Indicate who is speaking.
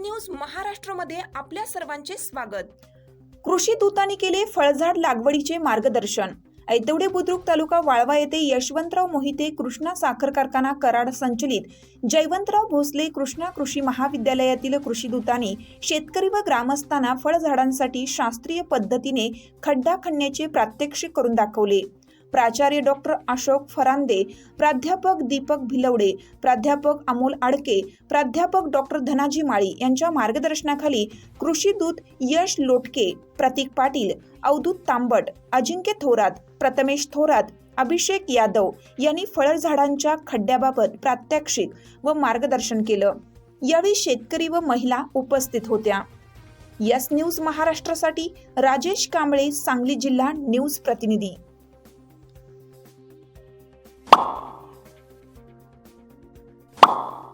Speaker 1: News महाराष्ट्रमध्ये आपल्या सर्वांचे स्वागत.
Speaker 2: कृषी दूतांनी केले फळझाड लागवडीचे मार्गदर्शन. ऐतवडे बुद्रुक तालुका वाळवा येथे यशवंतराव मोहिते कृष्णा साखर कारखाना कराड संचलित. जयवंतराव भोसले कृष्णा कृषी महाविद्यालयातील कृषी दूतांनी शेतकरी व ग्रामस्थांना फळझाडांसाठी शास्त्रीय पद्धतीने खड्डा खणण्याचे प्रात्यक्षिक करून दाखवले. प्राचार्य डॉक्टर अशोक फरांदे प्राध्यापक दीपक भिलवडे प्राध्यापक अमोल आडके प्राध्यापक डॉक्टर धनाजी माळी यांच्या मार्गदर्शनाखाली कृषी दूत यश लोटके प्रतीक पाटील अवधूत तांबट अजिंक्य थोरात प्रथमेश थोरात अभिषेक यादव यांनी फळझाडांच्या खड्ड्याबाबत प्रात्यक्षिक व मार्गदर्शन केलं. यावेळी शेतकरी व महिला उपस्थित होत्या. यस न्यूज महाराष्ट्रासाठी राजेश कांबळे सांगली जिल्हा न्यूज प्रतिनिधी. you